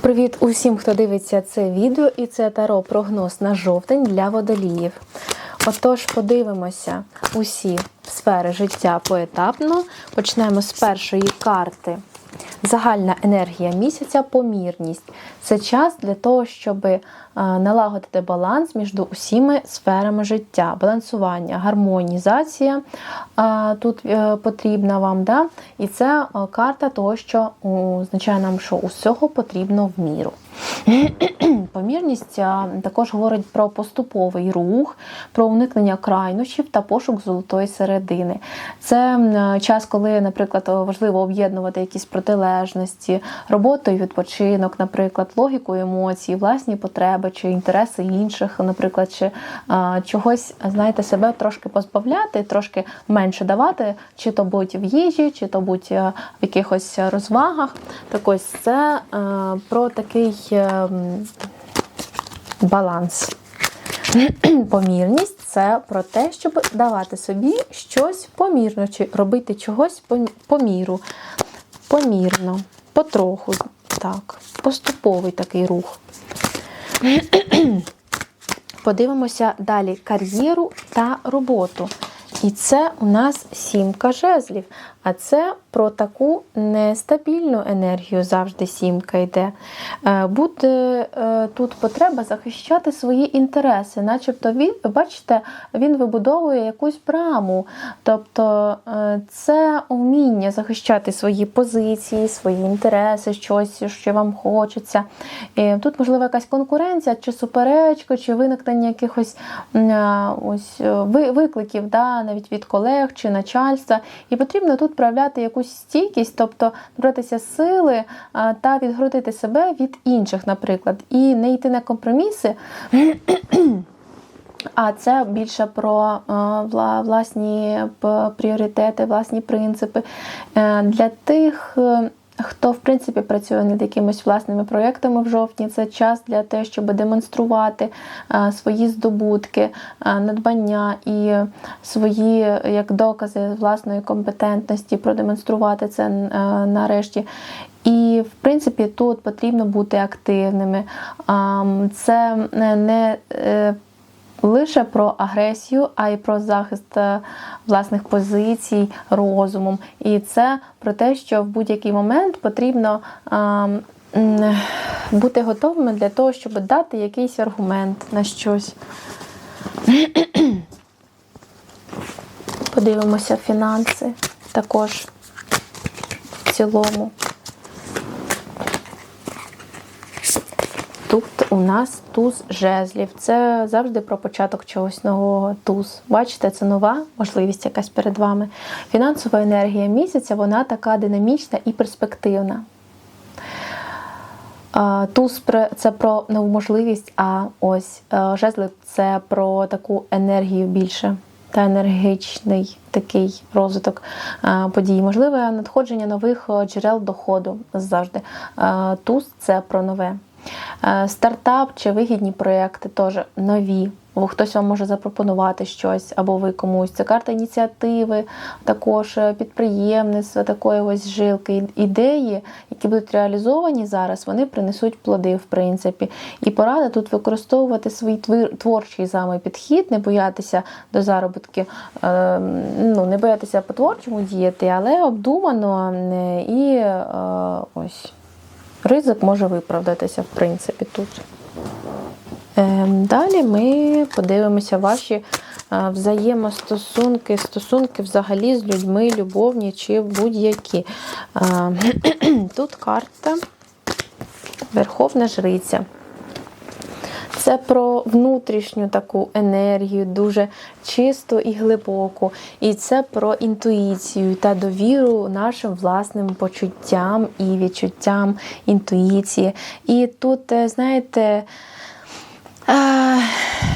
Привіт усім, хто дивиться це відео, і це таро прогноз на жовтень для водоліїв. Отож, подивимося усі сфери життя поетапно. Почнемо з першої карти. Загальна енергія місяця помірність. Це час для того, щоб е, налагодити баланс між усіма сферами життя, балансування, гармонізація е, тут е, потрібна вам. Да? І це е, карта того, що означає нам, що усього потрібно в міру. Помірність також говорить про поступовий рух, про уникнення крайнощів та пошук золотої середини. Це час, коли, наприклад, важливо об'єднувати якісь протилежності, роботу і відпочинок, наприклад, логіку емоцій, власні потреби чи інтереси інших, наприклад, чи а, чогось, знаєте, себе трошки позбавляти, трошки менше давати, чи то будь в їжі, чи то будь е, в якихось розвагах. Так ось це е, про такий е, м, баланс. Помірність це про те, щоб давати собі щось помірно, чи робити чогось по міру, помірно, потроху, так, поступовий такий рух. Подивимося далі кар'єру та роботу. І це у нас сімка жезлів. А це про таку нестабільну енергію завжди сімка йде. Е, Буде е, тут потреба захищати свої інтереси, начебто він, бачите, він вибудовує якусь браму. Тобто е, це вміння захищати свої позиції, свої інтереси, щось, що вам хочеться. Тут, можливо, якась конкуренція, чи суперечка, чи виникнення якихось ось, викликів, да, навіть від колег чи начальства. І потрібно тут проявляти якусь стійкість, тобто набратися сили та відгородити себе від інших, наприклад, і не йти на компроміси. А це більше про е, власні пріоритети, власні принципи. Е, Для тих, е, хто в принципі працює над якимись власними проєктами в жовтні, це час для того, щоб демонструвати е, свої здобутки, е, надбання і свої як докази власної компетентності, продемонструвати це е, нарешті. І, в принципі, тут потрібно бути активними. Це не- лише про агресію, а й про захист е, власних позицій розумом. І це про те, що в будь-який момент потрібно бути готовими для того, щоб дати якийсь аргумент на щось. Подивимося фінанси також в цілому. Тут у нас туз жезлів. Це завжди про початок чогось нового. Туз. Бачите, це нова можливість якась перед вами. Фінансова енергія місяця, вона така динамічна і перспективна. Туз це про нову можливість, а ось е, жезли це про таку енергію більше. Та енергічний такий розвиток е, подій. Можливе надходження нових е, джерел доходу завжди. Туз це про нове. Е, Стартап чи вигідні проекти теж нові. Бо хтось вам може запропонувати щось, або ви комусь. Це карта ініціативи, також е, підприємництва, такої ось жилки. Ідеї, які будуть реалізовані зараз, вони принесуть плоди, в принципі. І порада тут використовувати свій творчий саме підхід, не боятися до заробітки, е, ну, не боятися по-творчому діяти, але обдумано і ось ризик може виправдатися, в принципі, тут. Ем, Далі ми подивимося ваші е, взаємостосунки, стосунки взагалі з людьми, любовні чи будь-які. Е, Тут карта Верховна Жриця. Це про внутрішню таку енергію, дуже чисту і глибоку. І це про інтуїцію та довіру нашим власним почуттям і відчуттям інтуїції. І тут, е, знаєте, Е,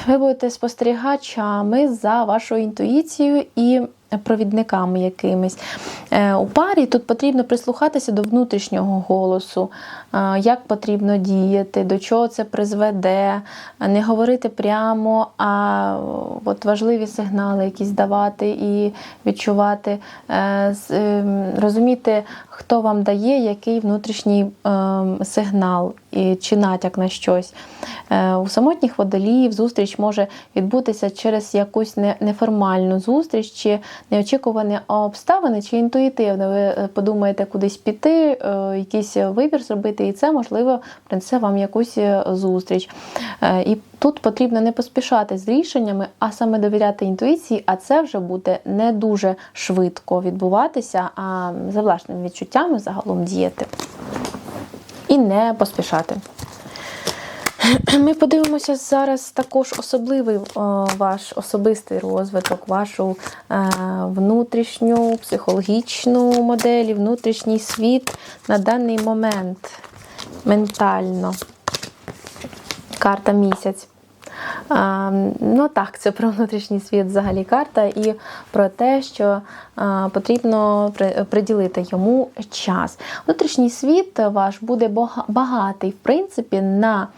Ви будете спостерігачами за вашою інтуїцією і провідниками якимись. Е, У парі тут потрібно прислухатися до внутрішнього голосу, е, як потрібно діяти, до чого це призведе, не говорити прямо, а от важливі сигнали якісь давати і відчувати, е, ем, розуміти, хто вам дає який внутрішній ем, сигнал чи натяк на щось. Е, у самотніх водоліїв зустріч може відбутися через якусь неформальну зустріч, чи неочікувані обставини, чи інтуїтивно. Ви е, подумаєте кудись піти, е, якийсь вибір зробити, і це можливо принесе вам якусь зустріч. І тут потрібно не поспішати з рішеннями, а саме довіряти інтуїції, а це вже буде не дуже швидко відбуватися, а за власними відчуттями загалом діяти. І не поспішати. Ми подивимося зараз також особливий о, ваш особистий розвиток, вашу е, внутрішню психологічну модель, внутрішній світ на даний момент ментально. Карта місяць. Ну так, це про внутрішній світ взагалі карта, і про те, що потрібно приділити йому час. Внутрішній світ ваш буде багатий, в принципі, на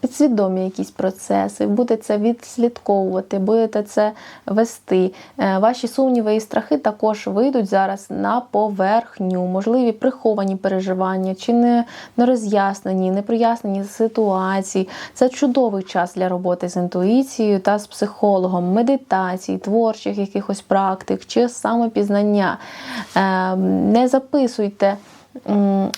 підсвідомі якісь процеси, будете це відслідковувати, будете це вести. Е, Ваші сумніви і страхи також вийдуть зараз на поверхню, можливі приховані переживання чи не, нероз'яснені, непрояснені ситуації. Це чудовий час для роботи з інтуїцією та з психологом, медитацій, творчих якихось практик чи самопізнання. Е, Не записуйте.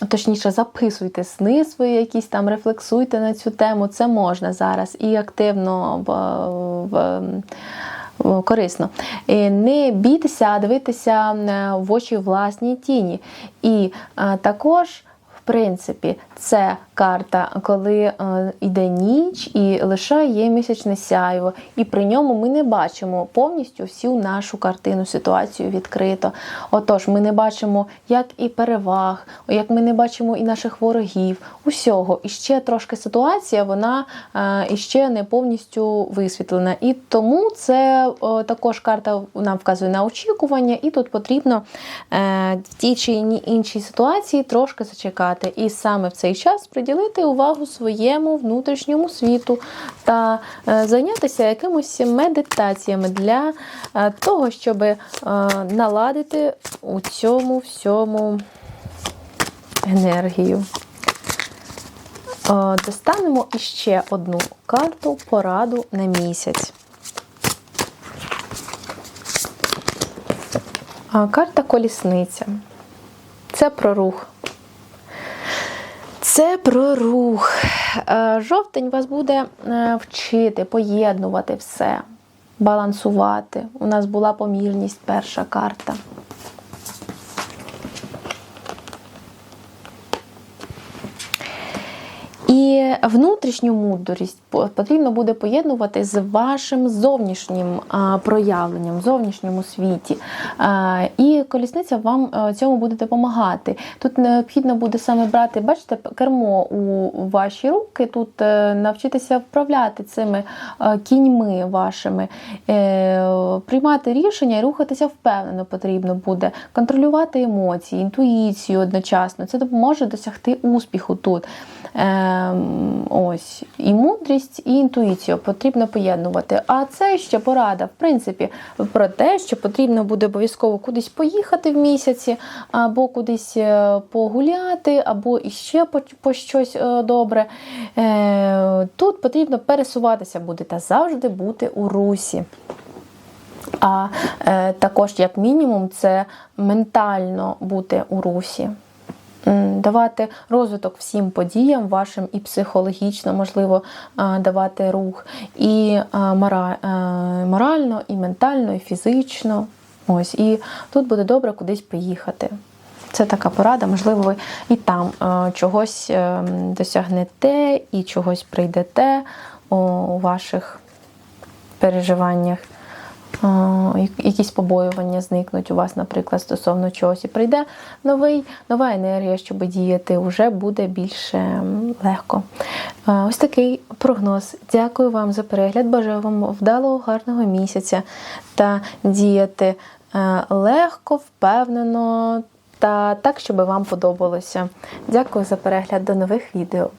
Точніше, записуйте сни свої, якісь там рефлексуйте на цю тему. Це можна зараз і активно в, в, корисно. Не бійтеся дивитися е, в очі власній тіні. І е, також. Принципі, це карта, коли е, йде ніч і лише є місячне сяйво, і при ньому ми не бачимо повністю всю нашу картину, ситуацію відкрито. Отож, ми не бачимо як і переваг, як ми не бачимо і наших ворогів, усього. І ще трошки ситуація, вона е, іще не повністю висвітлена. І тому це е, також карта нам вказує на очікування, і тут потрібно е, в тій чи іншій ситуації трошки зачекати. І саме в цей час приділити увагу своєму внутрішньому світу та е, зайнятися якимось медитаціями для е, того, щоб е, наладити у цьому всьому енергію. Достанемо іще одну карту пораду на місяць. Карта колісниця. Це про рух. Це про рух. Е, Жовтень вас буде е, вчити, поєднувати все, балансувати. У нас була помірність перша карта. І внутрішню мудрість потрібно буде поєднувати з вашим зовнішнім проявленням, зовнішньому світі. І колісниця вам е, цьому буде допомагати. Тут необхідно буде саме брати, бачите, кермо у ваші руки, тут е, навчитися вправляти цими е, кіньми вашими, приймати рішення і рухатися впевнено потрібно буде, контролювати емоції, інтуїцію одночасно. Це допоможе досягти успіху тут. Ось і мудрість, і інтуїцію потрібно поєднувати. А це ще порада, в принципі, про те, що потрібно буде обов'язково кудись поїхати в місяці, або кудись е, погуляти, або іще по, щось е, добре. Е, Тут потрібно пересуватися буде та завжди бути у русі. А також, як мінімум, це ментально бути у русі. Давати розвиток всім подіям вашим і психологічно, можливо, давати рух, і е, морально, і ментально, і фізично. Ось, і тут буде добре кудись поїхати. Це така порада, можливо, ви і там чогось е, досягнете і чогось прийдете у ваших переживаннях. Як- якісь побоювання зникнуть у вас, наприклад, стосовно чогось, і прийде новий, нова енергія, щоб діяти, вже буде більше легко. Е, Ось такий прогноз. Дякую вам за перегляд. Бажаю вам вдалого, гарного місяця та діяти е, легко, впевнено та так, щоб вам подобалося. Дякую за перегляд. До нових відео.